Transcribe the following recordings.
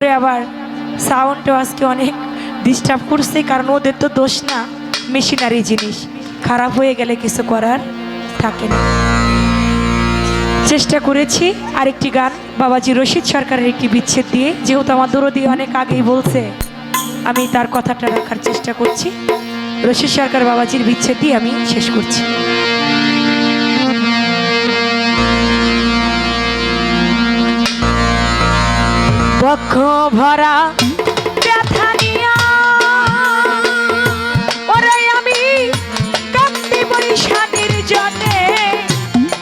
আবার সাউন্ডও আজকে অনেক ডিস্টার্ব করছে, কারণ ওদের তো দোষ না মেশিনারি জিনিস। খারাপ হয়ে গেলে কিছু করার থাকে না। চেষ্টা করেছি আরেকটি গান, বাবাজি রশিদ সরকারের একটি বিচ্ছেদ দিয়ে। যেহেতু আমার দরদি অনেক আগেই বলছে, আমি তার কথাটা রাখার চেষ্টা করছি। রশিদ সরকার বাবাজির বিচ্ছেদ দিয়ে আমি শেষ করছি। বক্ষ ভরা। ব্যথা আমি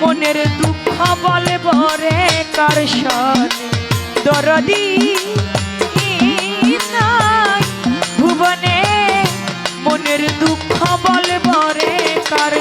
মনের দুঃখ বলে বরে কার সনে দরদি ভুবনে মনের দুঃখ বলে বরে কার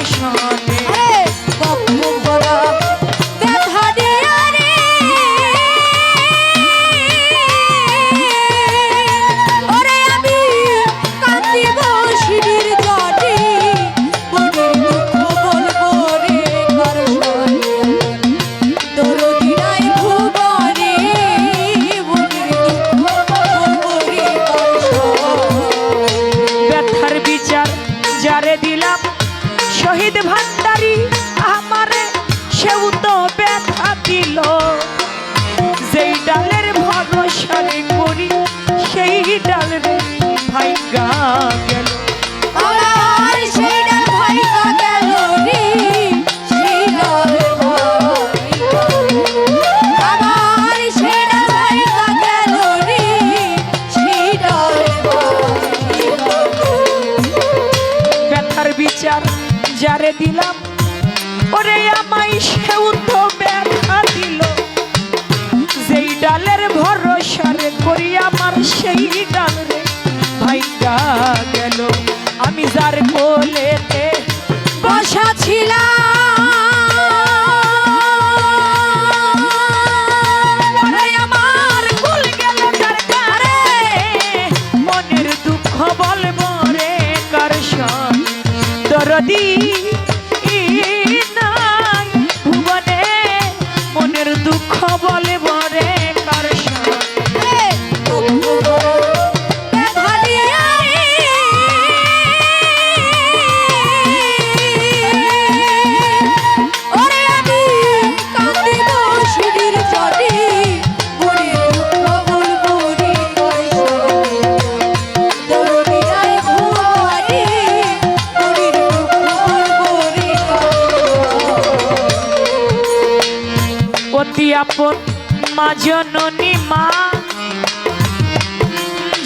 জননী মা,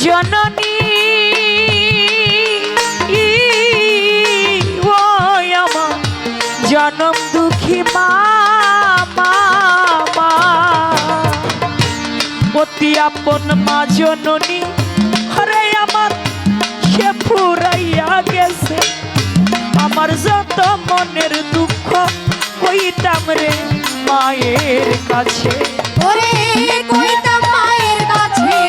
জননী ও আমার জনম দুঃখী মা। অতি আপন মা জননী, হরে আমার, সে ফুরাইয়া গেছে আমার যত মনের দুঃখ কইতাম রে মায়ের কাছে। ওরে কইতা মায়ের কাছে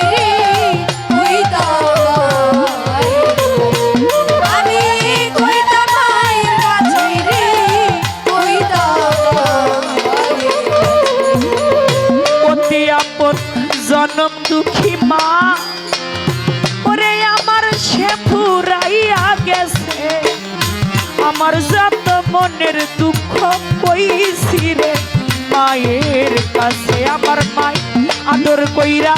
জনম দুঃখী মা। ওরে আমার সে ফুরাইয়া গেছে। আমার যত মনের দুঃখ কইছি রে। মায়ের কাছে আমার মাই আদর কইরা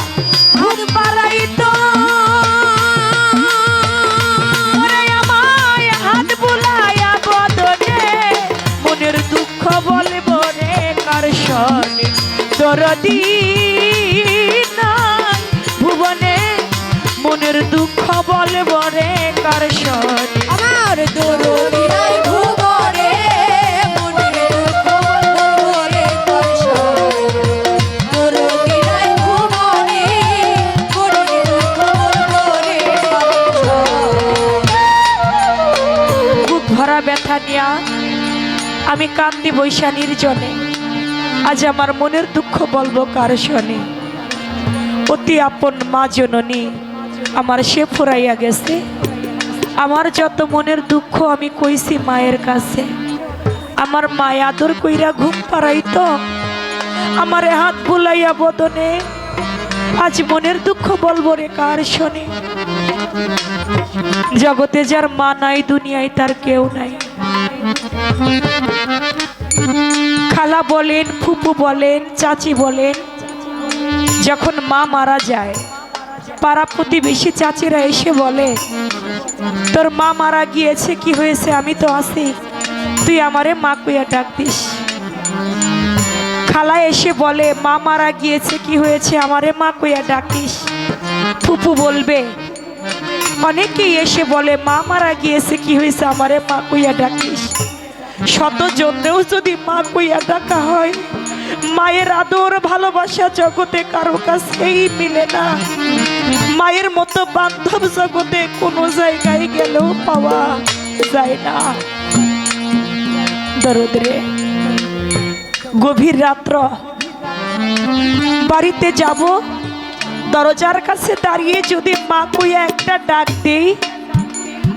মনের দুঃখ বলব রে কার সনে? ভুবনে, মনের দুঃখ বলব রে কার আমার দরদিরাই আমি কান্দি বৈশানীর জনে আজ আমার মনের দুঃখ বলব কার শনে? অতি আপন মা জননী, আমার সে ফুরাইয়া গেছে। আমার যত মনের দুঃখ আমি কইছি মায়ের কাছে। আমার মায় আদর কইরা ঘুম পাড়াইতো। আমারে হাত বুলাইয়া বদনে। আজ মনের দুঃখ বলব রে কার শোনে? জগতে যার মা নাই, দুনিয়ায় তার কেউ নাই। খালা বলেন, ফুপু বলেন, চাচি বলেন, যখন মা মারা যায়, পাড়া প্রতিবেশী চাচিরা এসে বলে, তোর মা মারা গিয়েছে, কি হয়েছে? আমি তো আছি। তুই আমারে মা কুইয়া ডাক দিস। খালা এসে বলে, মা মারা গিয়েছে, কি হয়েছে? আমারে মা কুইয়া ডাকিস ফুপু বলবে, অনেকেই এসে বলে, মা মারা গিয়েছে, কি হয়েছে? আমারে মা কুইয়া ডাকিস শত জন্যেও যদি মা কইয়া ডাকা হয়, মায়ের আদর, ভালোবাসা জগতে কারও কাছেই মিলে না। মায়ের মতো বান্ধব জগতে কোনো জায়গায় গেলেও পাওয়া যায় না। দরদরে গভীর রাত্র। বাড়িতে যাব, দরজার কাছে দাঁড়িয়ে যদি মা কইয়া একটা ডাক দেই,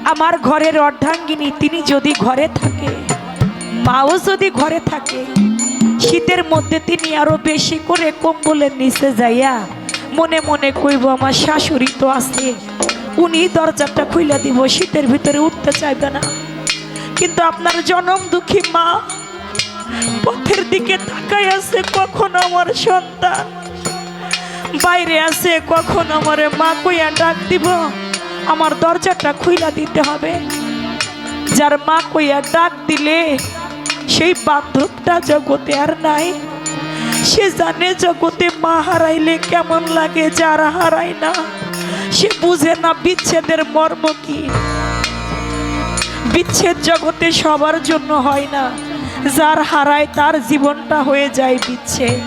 আমার ঘরের অর্ধাঙ্গিনী, তিনি যদি ঘরে থাকে। মাও যদি ঘরে থাকে, শীতের মধ্যে তিনি আরও বেশি করে কম্বলের নিচে যাইয়া মনে মনে কইব, আমার শাশুড়ি তো আছে, উনি দরজাটা খুইলা দিব, শীতের ভিতরে উঠতে চাইবে না। কিন্তু আপনার জনম দুঃখী মা, পথের দিকে তাকাই আছে, কখন আমার সন্তান? বাইরে আছে, কখন আমার মা কইয়া ডাক দিব, আমার দরজাটা খুইলা দিতে হবে। যার মা কইয়া ডাক দিলে সেই বান্ধবটা জগতে আর নাই। সে জানে জগতে মা হারাইলে কেমন লাগে, যারা হারায় না, সে বুঝে না বিচ্ছেদের মর্ম কি। বিচ্ছেদ জগতে সবার জন্য হয় না, যার হারায় তার জীবনটা হয়ে যায় বিচ্ছেদ।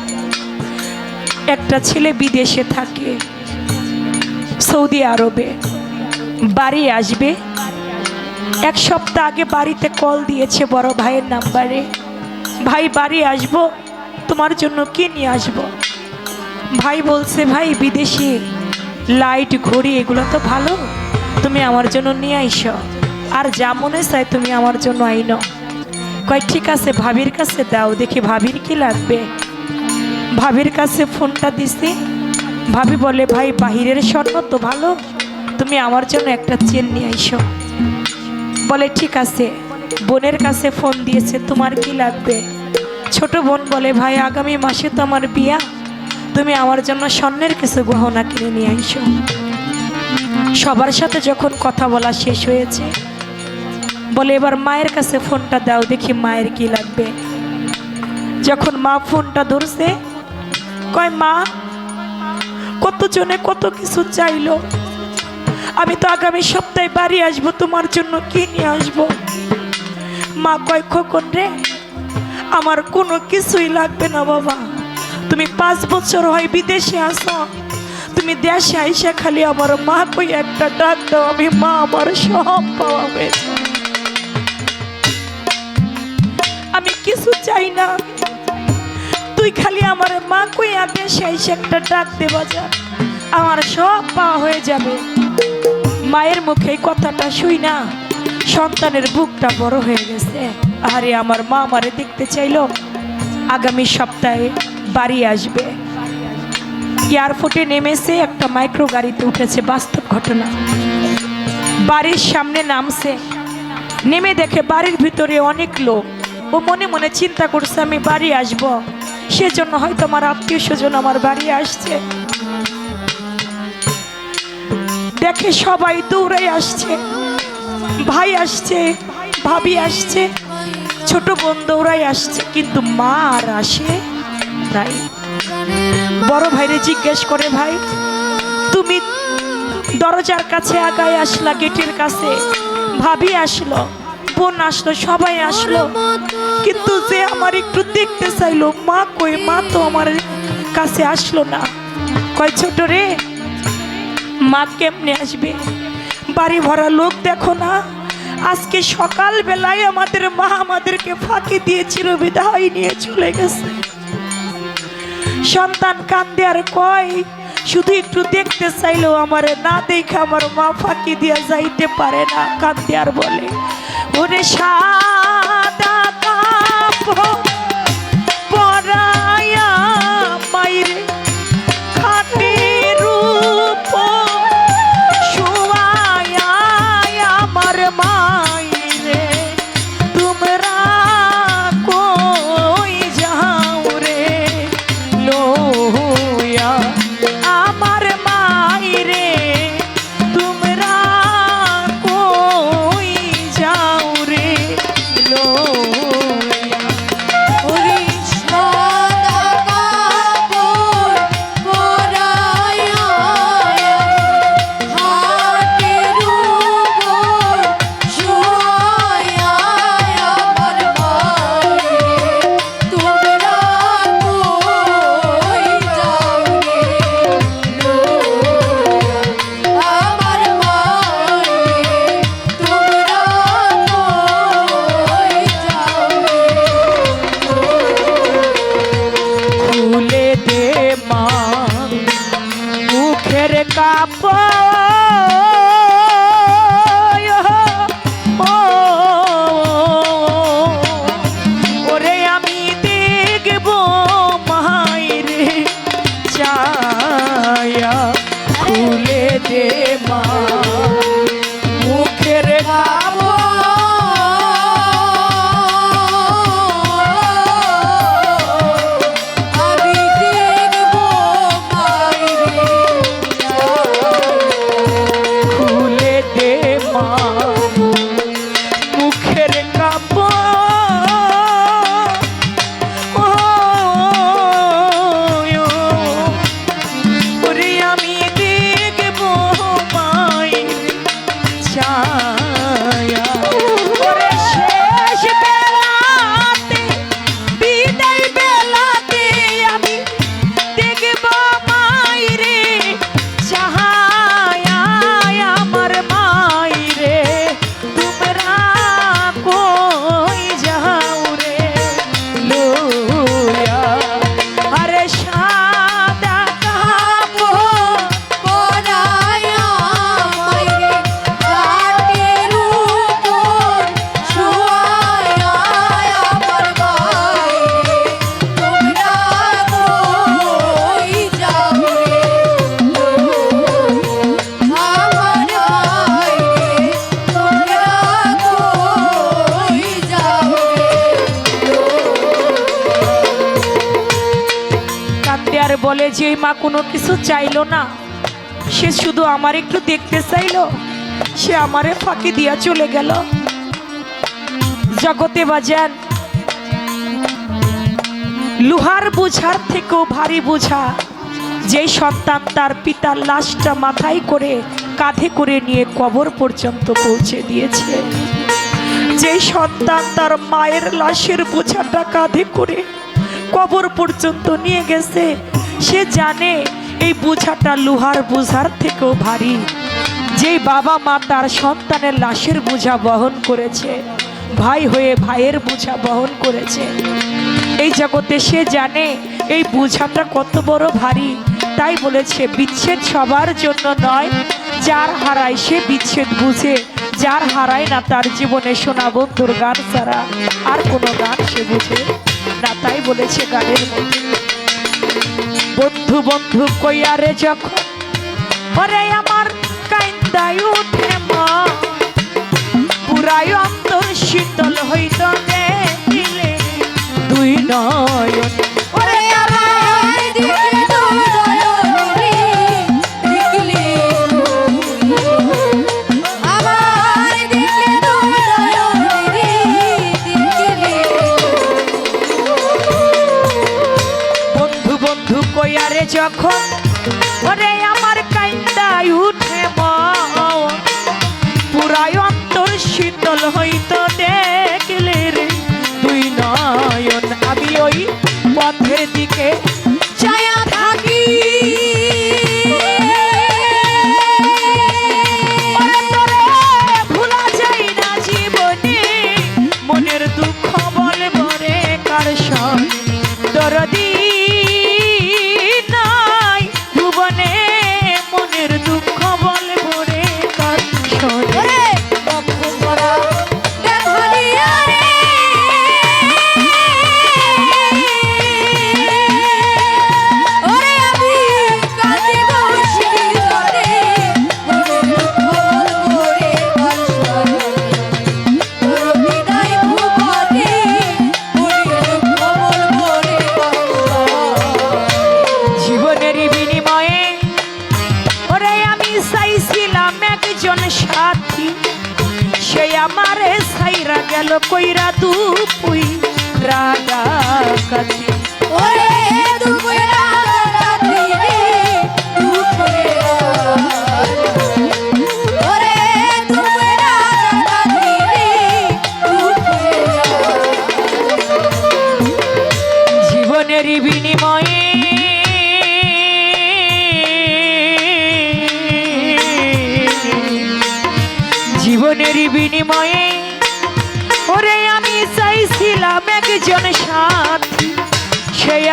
একটা ছেলে বিদেশে থাকে, সৌদি আরবে, বাড়ি আসবে এক সপ্তাহ আগে বাড়িতে কল দিয়েছে বড় ভাইয়ের নাম্বারে। ভাই, বাড়ি আসব? তোমার জন্য কি নিয়ে আসব? ভাই বলছে, ভাই, বিদেশি লাইট, ঘড়ি, এগুলো তো ভালো। তুমি আমার জন্য নিয়ে আইসো। আর যা মনে চাই তুমি আমার জন্য আইনো। কয়, ঠিক আছে, ভাবির কাছে দাও, দেখি ভাবির কি লাগবে। ভাবির কাছে ফোনটা দিছি। ভাবি বলে, ভাই, বাহিরের স্বর্ণ তো ভালো। তুমি আমার জন্য একটা চেন নিয়ে আইসো। বলে, ঠিক আছে। বোনের কাছে ফোন দিয়েছে, তোমার কি লাগবে? ছোট বোন বলে, ভাই, আগামী মাসে তো আমার বিয়া। তুমি আমার জন্য স্বর্ণের কিছু গহনা কিনে নিয়ে আইসো। সবার সাথে যখন কথা বলা শেষ হয়েছে, বলে, এবার মায়ের কাছে ফোনটা দাও, দেখি মায়ের কি লাগবে। যখন মা ফোনটা ধরছে, কয়, মা কত জনে কত কিছু চাইলো? আমি তো আগামী সপ্তাহে বাড়ি আসব, তোমার জন্য কি নিয়ে আসব? মা কয়, খোকন রে, আমার কোনো কিছুই লাগবে না বাবা। তুমি পাঁচ বছর হয় বিদেশে আসো তুমি দেশে আইসা খালি আমার মা কই একটা ডাক দাও, আমি মা আমার সব পাওয়া হয়েছে আমি কিছু চাই না। তুই খালি আমার মা কই দেশে আইসা একটা ডাক দে বাজার। আমার সব পাওয়া হয়ে যাবে। মায়ের মুখে কথাটা শুই না, সন্তানের বুকটা বড় হয়ে গেছে। আরে আমার মা আমারে দেখতে চাইলো, আগামী সপ্তাহে বাড়ি আসবে। এয়ারপোর্টে নেমেছে একটা মাইক্রো গাড়িতে উঠেছে, বাস্তব ঘটনা। বাড়ির সামনে নামছে। নেমে দেখে বাড়ির ভিতরে অনেক লোক। ও মনে মনে চিন্তা করছে, আমি বাড়ি আসব। সেজন্য হয়তো আমার আত্মীয় স্বজন আমার বাড়ি আসছে। দেখে সবাই দৌড়ে আসছে। ভাই আসছে, ভাবি আসছে, ছোট বোন দৌড়াই আসছে, কিন্তু মা আর আসে নাই। বড় ভাইরে জিজ্ঞেস করে, ভাই, তুমি দরজার কাছে আগায় আসলা, গেটের কাছে? ভাবি আসলো, বোন আসলো, সবাই আসলো। কিন্তু যে আমার একটু দেখতে চাইলো, মা কই, মা তো আমার কাছে আসলো না। কয়, ছোট রে মা কেমনে আসবে? বাড়ি ভরা লোক দেখো না। আজকে সকাল বেলায় আমাদের মা আমাদেরকে ফাঁকি দিয়েছিল, বিদায় নিয়ে চলে গেছে। সন্তান কান্দে আর কয়, শুধু একটু দেখতে চাইলেও আমার না দেখে আমার মা ফাঁকি দিয়া যাইতে পারে না কান্দে আর বলে, ওরে সাদা কাপড় যে মা কোনো কিছু চাইলো না, সে শুধু আমার একটু দেখতে চাইলো, সে আমারে ফাঁকি দিয়া চলে গেল। জগতে বাজান, লোহার বুঝার থেকেও ভারী বুঝা, যেই সন্তান তার পিতার লাশটা মাথায় করে কাঁধে করে নিয়ে কবর পর্যন্ত পৌঁছে দিয়েছে। যেই সন্তান তার মায়ের লাশের বোঝাটা কাঁধে করে কবর পর্যন্ত নিয়ে গেছে সে জানে এই বোঝাটা লোহার বোঝার থেকেও ভারী। যেই বাবা মা তার সন্তানের লাশের বোঝা বহন করেছে, ভাই হয়ে ভাইয়ের বোঝা বহন করেছে। এই জগতে সে জানে এই বোঝাটা কত বড় ভারী। তাই বলেছে, বিচ্ছেদ সবার জন্য নয়, যার হারায় সে বিচ্ছেদ বুঝে, যার হারায় না তার জীবনে শোনা বন্ধুর গান ছাড়া আর কোনো গান সে বুঝে না, তাই বলেছে গানের মধ্যে। বন্ধু বন্ধু কইয়ারে যখন ওরে আমার কাইন্দাই উঠে মা। পুরাই অন্তর শীতল হইত দিলে দুই নয়ন ওরে আমার যখন ওরে আমার কান্দায় উঠে পুরায় অন্তর শীতল হইত।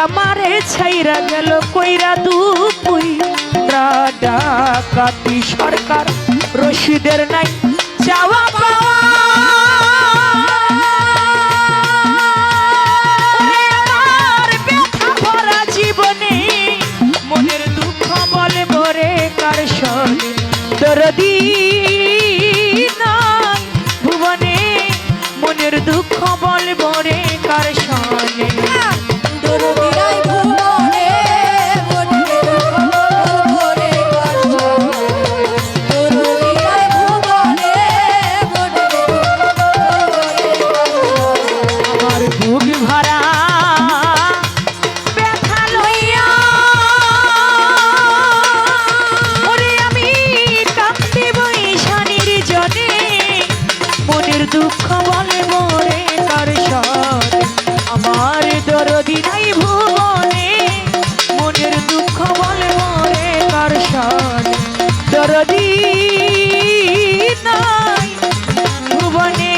আমারে ছাইরা গেল কইরা দুপুই। ডাকাতি সরকার রশিদের নাই চাওয়া পাওয়া দুঃখ বলে মরে কার আমার দরদি নাই ভুবনে, মনের দুঃখ বলে মরে কার দরদি নাই ভুবনে,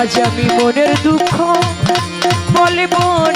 আজ আমি মনের দুঃখ বলে মরে